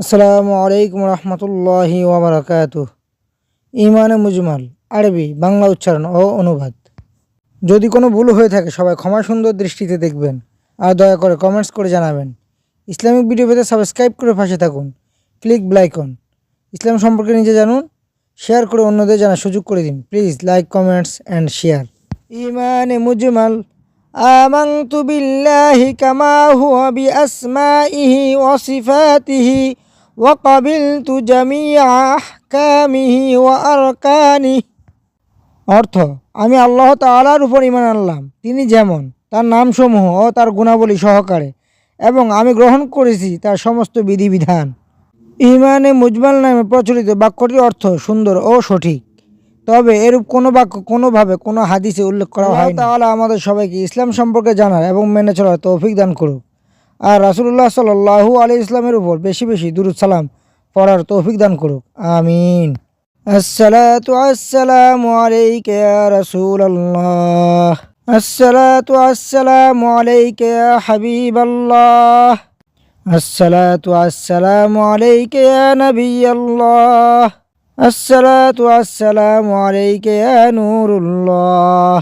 আসসালামু আলাইকুম রহমতুল্লাহি ওবরাকাত ইমানে মুজমাল আরবি বাংলা উচ্চারণ ও অনুবাদ যদি কোনো ভুল হয়ে থাকে সবাই ক্ষমা সুন্দর দৃষ্টিতে দেখবেন আর দয়া করে কমেন্টস করে জানাবেন ইসলামিক ভিডিও পেতে সাবস্ক্রাইব করে পাশে থাকুন ক্লিক ব্লাইকন ইসলাম সম্পর্কে নিজে জানুন শেয়ার করে অন্যদের জানার সুযোগ করে দিন please like comments and share ইমানে মুজমাল آمنت بالله كما هو بأسمائه وصفاته ওয়াকাবিল তু জামিয়া আহকামিহি ওয়া আরকানি অর্থ, আমি আল্লাহ তালার উপর ইমান আনলাম। তিনি যেমন, তার নামসমূহ ও তার গুণাবলী সহকারে, এবং আমি গ্রহণ করেছি তার সমস্ত বিধিবিধান। ইমানে মুজমাল নামে প্রচলিত বাক্যটির অর্থ সুন্দর ও সঠিক। তবে এরূপ কোনো বাক্য কোনোভাবে কোনো হাদিসে উল্লেখ করা হয় তাহলে আমাদের সবাইকে ইসলাম সম্পর্কে জানার এবং মেনে চলার তৌফিক দান করুক। আর রাসুল্লাহ সাল্লাহু আলি ইসলামের উপর বেশি বেশি দুরুদ সালাম পড়ার তৌফিক দান করুক। আমিন। আসসালাতু আসসালামু আলাইকা আল্লাহ রাসূলুল্লাহ। আসসালাতু আসসালামু হাবিবাল্লাহ।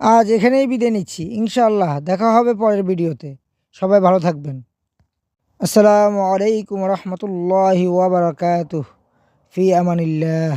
আজ এখানেই বিদায় নিচ্ছি, ইনশাআল্লাহ। দেখা হবে পরের ভিডিওতে। সবাই ভালো থাকবেন। আসসালামু আলাইকুম রহমতুল্লাহি ওয়াবারাকাতুহ ফি আমানিল্লাহ।